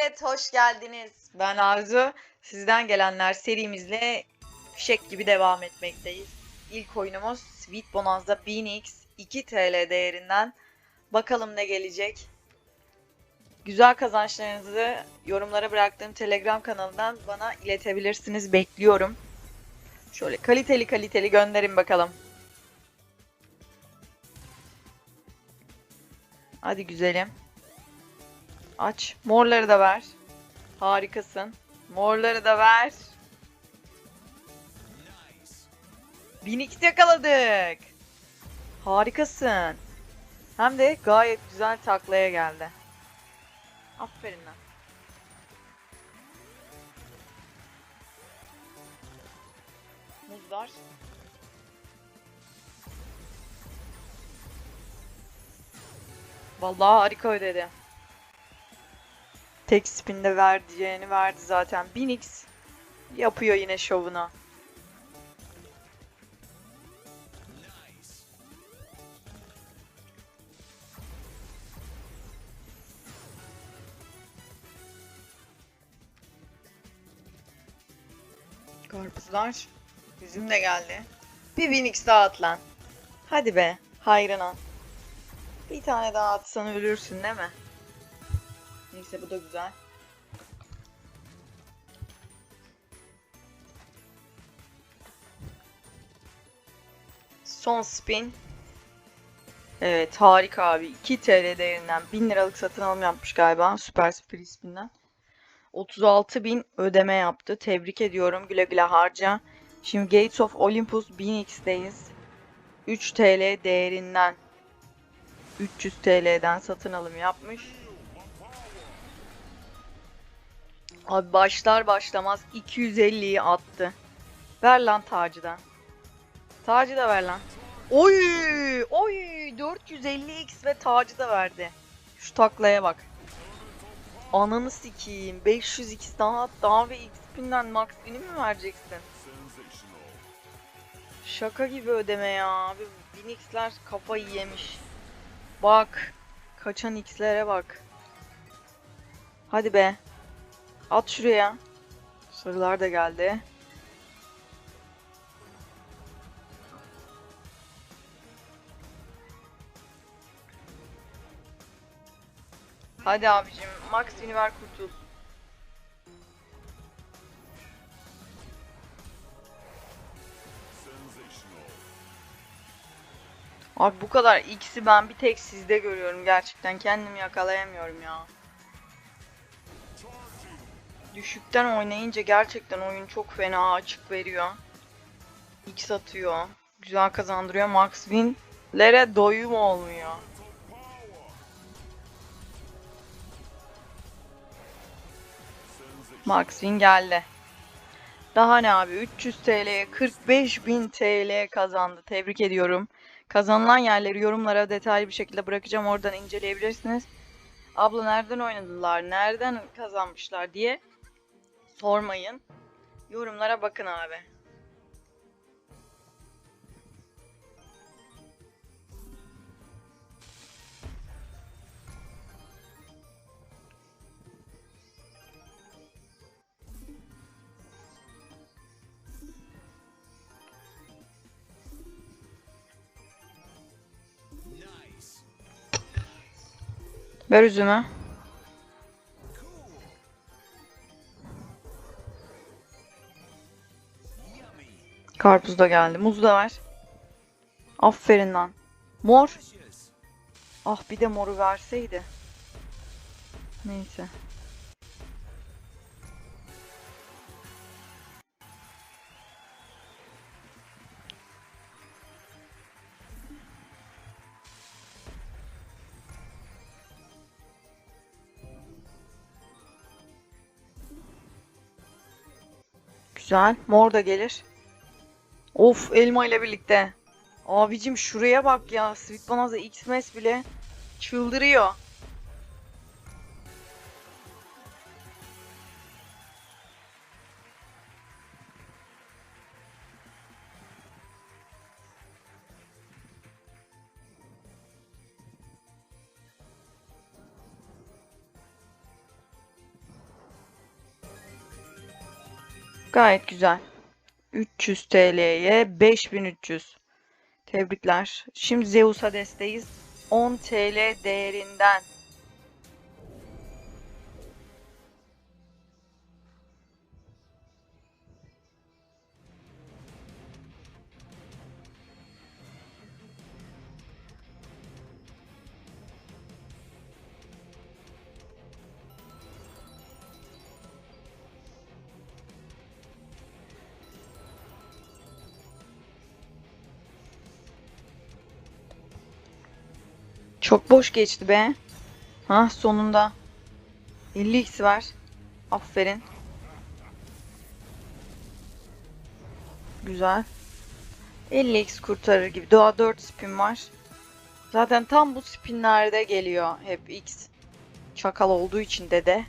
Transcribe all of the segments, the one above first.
millet hoş geldiniz. Ben Arzu. Sizden gelenler serimizle fişek gibi devam etmekteyiz. İlk oyunumuz Sweet Bonanza 1000x 2 TL değerinden. Bakalım ne gelecek. Güzel kazançlarınızı yorumlara bıraktığım Telegram kanalından bana iletebilirsiniz. Bekliyorum. Şöyle kaliteli kaliteli gönderin bakalım. Hadi güzelim. Aç. Morları da ver. Harikasın. Morları da ver. 1000x yakaladık. Harikasın. Hem de gayet güzel taklaya geldi. Aferin lan. Muzlar. Vallahi harika ödedi. Tek spinde vereceğini verdi zaten. 1000x yapıyor yine şovuna. Karpuzlar. Üzüm de geldi. Bir 1000x daha at lan. Hadi be. Hayrına. Bir tane daha atsan ölürsün değil mi? Neyse bu da güzel. Son spin. Evet harika abi. 2 TL değerinden 1000 liralık satın alım yapmış galiba. Süper Free Spin'den. 36 bin ödeme yaptı. Tebrik ediyorum. Güle güle harca. Şimdi Gates of Olympus 1000x'deyiz. 3 TL değerinden 300 TL'den satın alım yapmış. Abi başlar başlamaz 250'yi attı. Ver lan tacıdan. Tacı da ver lan. Oy! Oy! 450x ve tacı da verdi. Şu taklaya bak. Ananı sikeyim. 500x daha at daha ve x-pinden max bini mi vereceksin? Şaka gibi ödeme ya. Abi 1000x'ler kafayı yemiş. Bak. Kaçan x'lere bak. Hadi be. At şuraya. Sarılar da geldi. Hadi abicim. Max beni ver kurtul. Abi bu kadar X'i ben bir tek sizde görüyorum gerçekten. Kendimi yakalayamıyorum ya. Düşükten oynayınca gerçekten oyun çok fena açık veriyor. X atıyor. Güzel kazandırıyor. Max Win'lere doyum olmuyor. Max Win geldi. Daha ne abi 300 TL'ye 45.000 TL kazandı. Tebrik ediyorum. Kazanılan yerleri yorumlara detaylı bir şekilde bırakacağım. Oradan inceleyebilirsiniz. Abla nereden oynadılar, nereden kazanmışlar diye sormayın. Yorumlara bakın abi. Ver üzümü. Karpuz da geldi. Muz da ver. Aferin lan. Mor. Ah bir de moru verseydi. Neyse. Güzel. Mor da gelir. Of elma ile birlikte. Abicim şuraya bak ya. Sweet Bonanza Xmas bile çıldırıyor. Gayet güzel. 300 TL'ye 5300. Tebrikler. Şimdi Zeus Hades'teyiz. 10 TL değerinden. Çok boş geçti be. Ha sonunda. 50x ver. Aferin. Güzel. 50x kurtarır gibi. Daha 4 spin var. Zaten tam bu spinlerde geliyor hep x. Çakal olduğu için de de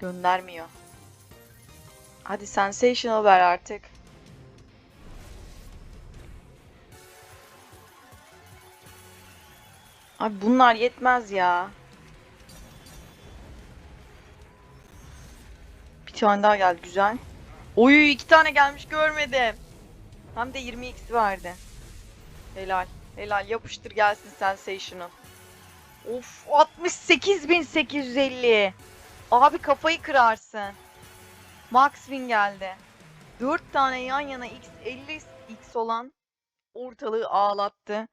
göndermiyor. Hadi sensational ver artık. Abi bunlar yetmez ya. Bir tane daha geldi güzel. Oy iki tane gelmiş görmedim. Hem de 20x verdi. Helal. Helal yapıştır gelsin Sensational. Of 68.850. Abi kafayı kırarsın. Max win geldi. 4 tane yan yana x 50 x olan ortalığı ağlattı.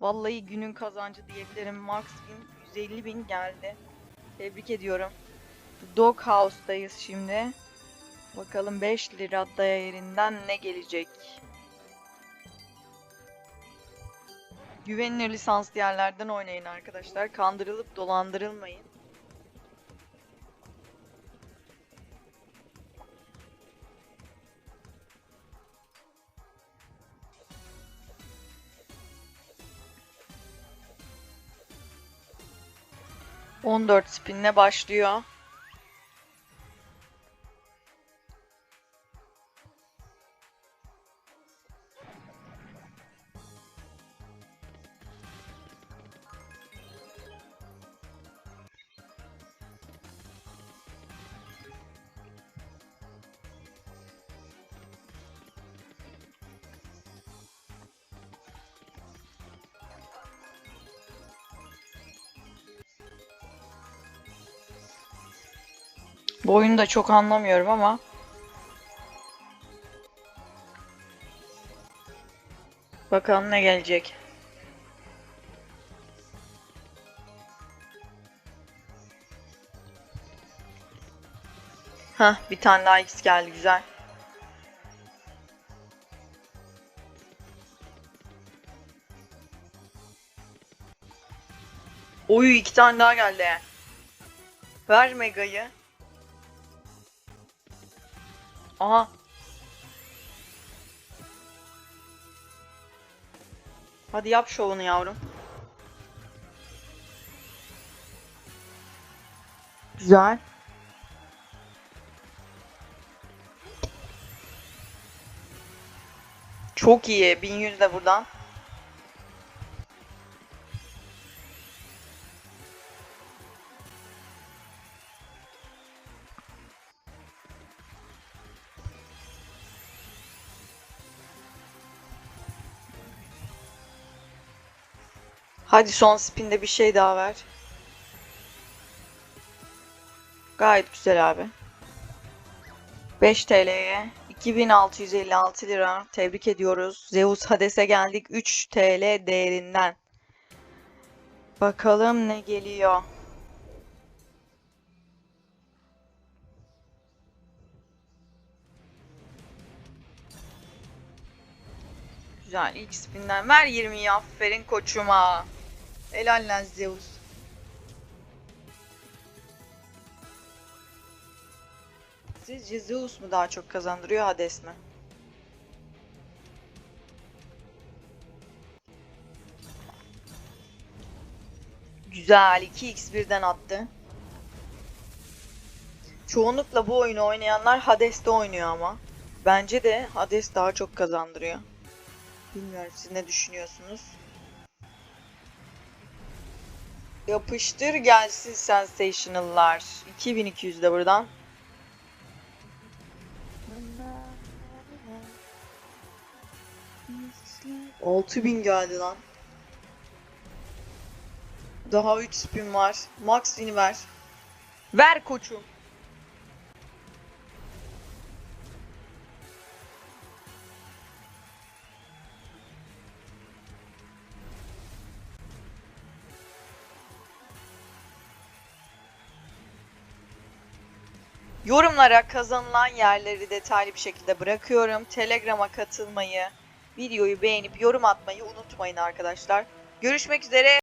Vallahi günün kazancı diyebilirim. Max bin 150 bin geldi. Tebrik ediyorum. Doghouse'dayız şimdi. Bakalım 5 lira değerinden ne gelecek? Güvenilir lisanslı yerlerden oynayın arkadaşlar. Kandırılıp dolandırılmayın. On dört spinle başlıyor. Bu oyunu da çok anlamıyorum ama bakalım ne gelecek. Hah bir tane daha X geldi güzel. Oy iki tane daha geldi. Ver Mega'yı. Aha. Hadi yap şovunu yavrum. Güzel. Çok iyi. 1100 de buradan. Hadi son spinde bir şey daha ver. Gayet güzel abi. 5 TL'ye 2656 lira. Tebrik ediyoruz. Zeus Hades'e geldik 3 TL değerinden. Bakalım ne geliyor. Güzel ilk spinden ver 20'yi aferin koçuma. Helal lan Zeus. Sizce Zeus mu daha çok kazandırıyor Hades mi? Güzel 2x birden attı. Çoğunlukla bu oyunu oynayanlar Hades'te oynuyor ama. Bence de Hades daha çok kazandırıyor. Bilmiyorum siz ne düşünüyorsunuz? Yapıştır gelsin sensational'lar. 2200 de buradan. Altı bin geldi lan. Daha üç spin var. Max spin ver. Ver koçum. Yorumlara kazanılan yerleri detaylı bir şekilde bırakıyorum. Telegram'a katılmayı, videoyu beğenip yorum atmayı unutmayın arkadaşlar. Görüşmek üzere.